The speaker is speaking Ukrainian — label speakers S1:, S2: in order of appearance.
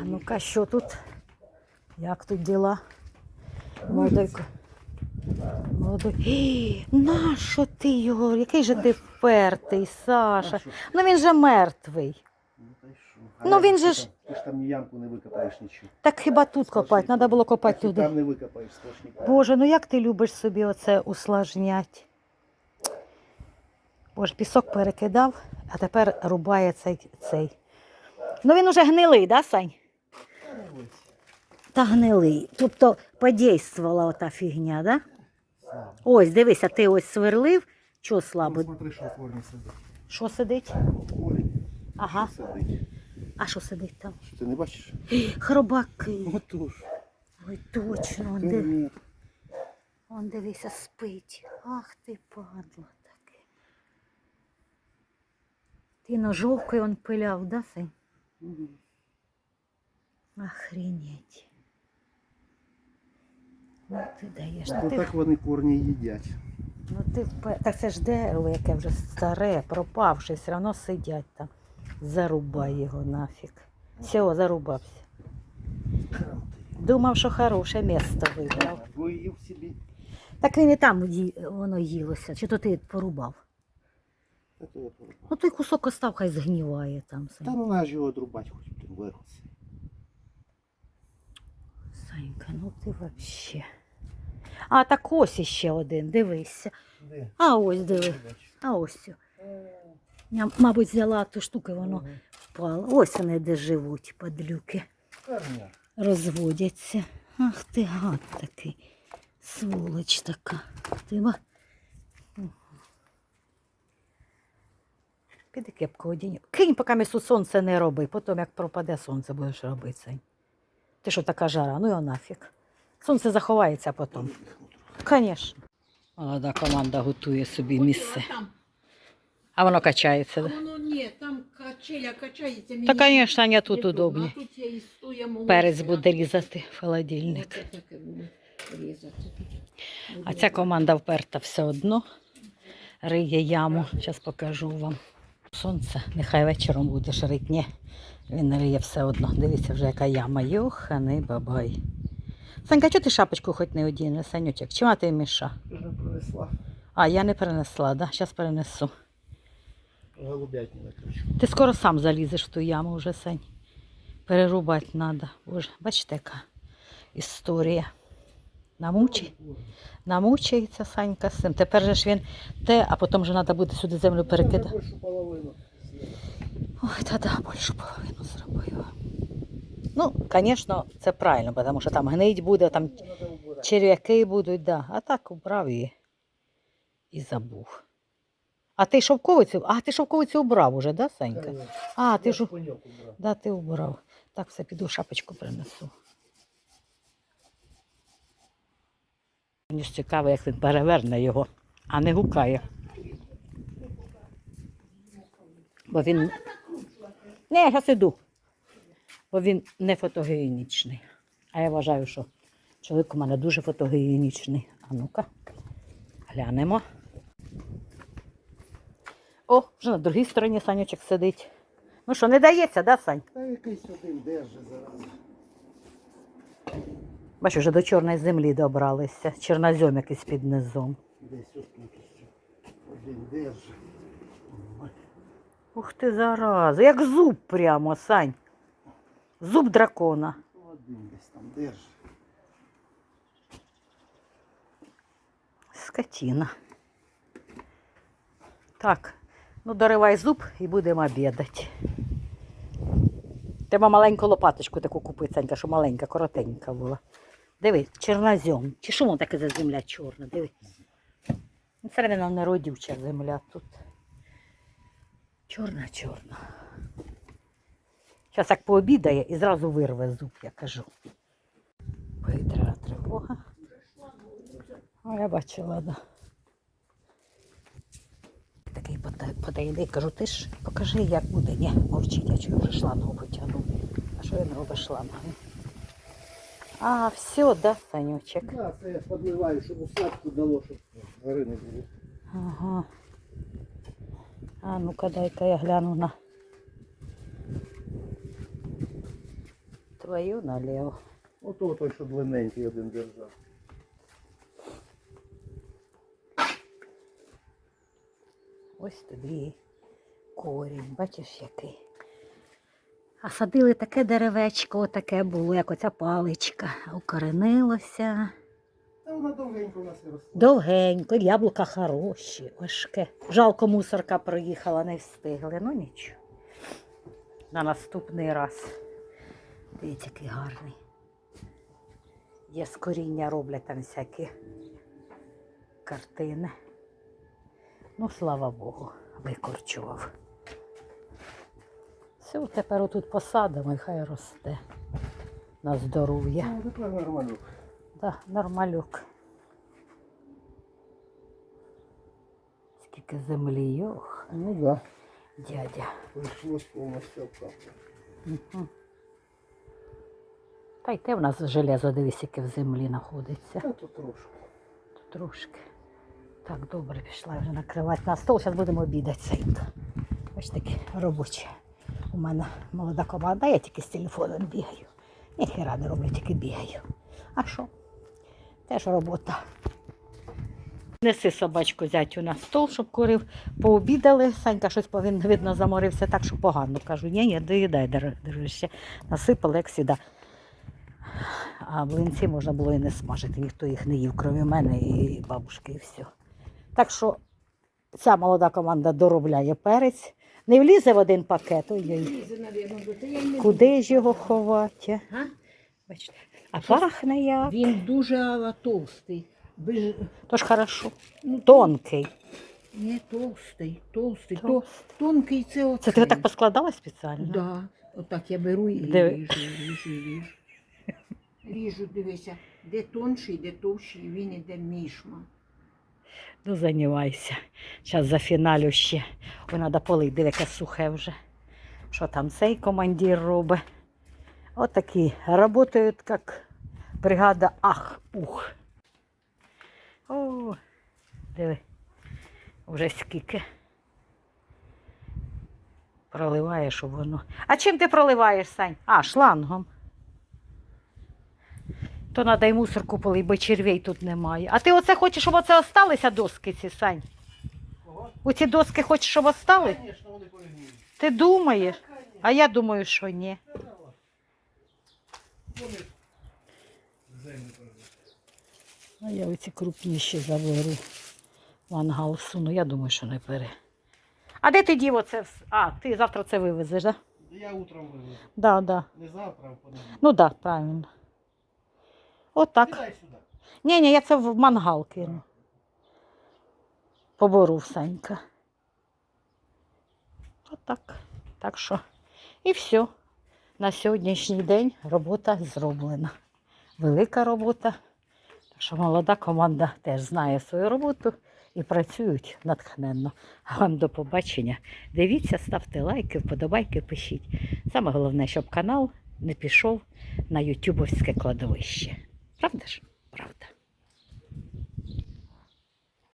S1: А ну-ка, що тут? Як тут діла? Молодой. Молодой. Нащо ти його? Який же ти впертий, Саша? Ну він же мертвий.
S2: Ну?
S1: Ну, він же ж-
S2: Ти ж там ні ямку не викопаєш нічого.
S1: Так хіба тут копати? Треба було копати туди.
S2: Там не викопаєш сплошняка.
S1: Боже, ну як ти любиш собі оце усложнять? Боже, пісок перекидав, а тепер рубає цей. цей. Ну він уже гнилий, да, Сань? Та гнилий. Тобто подействувала ота фігня, да?
S2: Слава.
S1: Ось, дивися, ти ось сверлив, що
S2: Ну,
S1: слабо.
S2: смотри, що в корні сидить.
S1: Що сидить?
S2: В корі
S1: Ага.
S2: сидить.
S1: А що сидить там?
S2: Що ти не бачиш?
S1: Хробаки.
S2: Отож.
S1: Ой, точно. Он,
S2: Ти
S1: див...
S2: ні.
S1: он дивися, спить. Ах ти падла таке. Ти ножовкою он пиляв, да, Сень?
S2: Мгм.
S1: Охренеть. Ну ти даєш. Ну,
S2: Ну
S1: ти,
S2: так вони корні їдять.
S1: ну, ти, так це ж дерево, яке вже старе, пропавше, все одно сидять там. Зарубай його нафіг. Все, зарубався. Думав, що хороше місто вибрав. Так він і там воно їлося. Чи то ти порубав? Ну той кусок остав, хай згніває там.
S2: Та ну наш його друбать хоч блін, вирос.
S1: Санька, ну ти вообще. А так ось іще один, дивися.
S2: Де?
S1: А ось диви. А ось. Я, мабуть, взяла ту штуку, воно впало. Ось вони де живуть, падлюки. Розводяться. Ах ти гад такий. Сволоч така. Ти ба. Піди кепку одінь. Кинь, поки місу сонце не роби, потім як пропаде сонце, будеш робити. Ти що така жара? Ну його нафіг. Сонце заховається потім. Звісно. Молода команда готує собі місце.
S3: А
S1: воно качається.
S3: а
S1: да?
S3: воно ні, там качеля качається.
S1: Та, звісно, Аня, тут
S3: удобно.
S1: удобні.
S3: А тут я і стоїмо.
S1: Перець буде різати в холодильник.
S3: Оце таке буде різати.
S1: А ця команда вперта все одно. Риє яму. Зараз покажу вам. Сонце. Нехай вечором будеш рити. Ні, він риє все одно. Дивіться вже, яка яма. Йоханий бабай. Санька, чого ти шапочку хоч не одіне, Санючок? Чима ти міша?
S2: Вже принесла.
S1: А, я не перенесла, да? Зараз перенесу.
S2: Голубятні накручу.
S1: Ти скоро сам залізеш в ту яму вже, Сань. Перерубати треба. Боже, бачите, яка історія. Намучи. Намучається Санька з цим. Тепер же ж він те, а потім же треба буде сюди землю перекидати. Ой, та да, більшу половину зробила. Ну, звісно, це правильно, тому що там гнить буде, там черв'яки будуть, да. а так убрав і, і забув. А ти шовковицю? А, ти шовковицю убрав уже, да, Санька? А, ти ж. Да, ти убрав. Так, все, піду шапочку принесу. Мені ж цікаво, як він переверне його, а не гукає. Бо він. Не, я іду. Бо він не фотогенічний. А я вважаю, що чоловік у мене дуже фотогенічний. А ну-ка, глянемо. О, вже на другій стороні Санючок сидить. Ну що, не дається, да, Сань?
S2: Та якийсь один держи зараз.
S1: Бачу, вже до чорної землі добралися. Чорнозем якийсь під низом.
S2: Десь. Один держи.
S1: Ух ти, зараза, як зуб прямо, Сань. Зуб дракона.
S2: Один десь там держи.
S1: Скотина. Так, ну доривай зуб і будемо обідати. Треба маленьку лопаточку таку купити, Санька, що маленька, коротенька була. Диви, чорнозем. Чи що воно таке за земля чорна? Диви. Це реально неродюча земля тут. Чорна, чорна. Зараз як пообідає і зразу вирве зуб, я кажу. Повітряна тривога. А я бачила, да. Такий подойди, кажу, ти ж покажи, як буде. Ні, мовчить, а чого вже шлангу потягнув. А що він робить шлангом? А, все, да, Санючек?
S2: Да, це я подливаю, щоб усадку дало, щоб гори не було.
S1: Ага. А ну-ка, дай-ка я гляну на. Твою наліво.
S2: Ото той, що длинненький один держав.
S1: Ось тобі корінь, бачиш який. А садили таке деревечко, таке було, як оця паличка. Укоренилося.
S2: Та вона довгенько у нас і росла.
S1: Довгенько, яблука хороші, важке. Жалко, мусорка проїхала, не встигли. Ну нічого. На наступний раз. Дивіться, який гарний. Є з коріння роблять там всякі картини. Ну, слава Богу, викорчував. Все, тепер отут посадимо і хай росте на здоров'я.
S2: Ну, нормально.
S1: Да, нормалюк. Скільки землі, йох,
S2: Ну да.
S1: дядя.
S2: Прийшлось повністю обкапати.
S1: Мгм. Та й те в нас железо, дивись, яке в землі знаходиться.
S2: Та то трошки.
S1: Трошки. Так, добре, пішла вже накривати на стол. Зараз будемо обідати. Ось таке робоче. У мене молода команда, я тільки з телефоном бігаю. Ніхіра не роблю, тільки бігаю. А що? Теж робота. Неси собачку зятю на стол, щоб курив. Пообідали. Санька щось повинен, видно, заморився так, що погано. Кажу, ні, ні, доїдай, дружище. Насипали, як сіда. А блинці можна було і не смажити, ніхто їх не їв, крім мене і бабушки, і все. Так що ця молода команда доробляє перець. Не влізе в один пакет. Ой-ой. Куди ж його ховати?
S3: А?
S1: Бачите. А пахне як.
S3: Він дуже товстий. Без...
S1: Тож хорошо.
S3: Ну,
S1: Тонкий.
S3: Не товстий, товстий. То, тонкий це оцей.
S1: Це ти отак поскладала спеціально?
S3: Да. Отак я беру і
S1: Диви.
S3: ріжу, ріжу, ріжу. Ріжу, дивися, де тонший, де товщий, він іде мішма.
S1: Ну, займайся. Зараз за фіналю ще. Ой, треба полити, диви, яке сухе вже. Що там цей командир робить? Отакі. Работають як бригада Ах-Ух. О, диви. Вже скільки. Проливаєш, щоб воно. А чим ти проливаєш, Сань? А, шлангом. То треба й мусорку полий, бо червей тут немає. А ти оце хочеш, щоб оце осталися доски ці, Сань?
S2: Кого?
S1: Оці доски хочеш, щоб остали?
S2: Звісно, вони повинні.
S1: Ти думаєш? А я думаю, що ні.
S2: Вони.
S1: А я оці крупніші заберу. Мангал всуну, я думаю, що не пере. А де ти дів оце? вс- А, ти завтра це вивезеш, так? Да?
S2: Я утром вивезу.
S1: Да, да.
S2: Не завтра, а в понеділок.
S1: Ну так, да, правильно. Отак. Ні, ні, я це в мангал кину. Побору Санька. Отак. Так що. І все. На сьогоднішній день робота зроблена. Велика робота. Так що молода команда теж знає свою роботу і працюють натхненно. А вам до побачення. Дивіться, ставте лайки, вподобайки, пишіть. Саме головне, щоб канал не пішов на ютюбовське кладовище. Правда ж? Правда.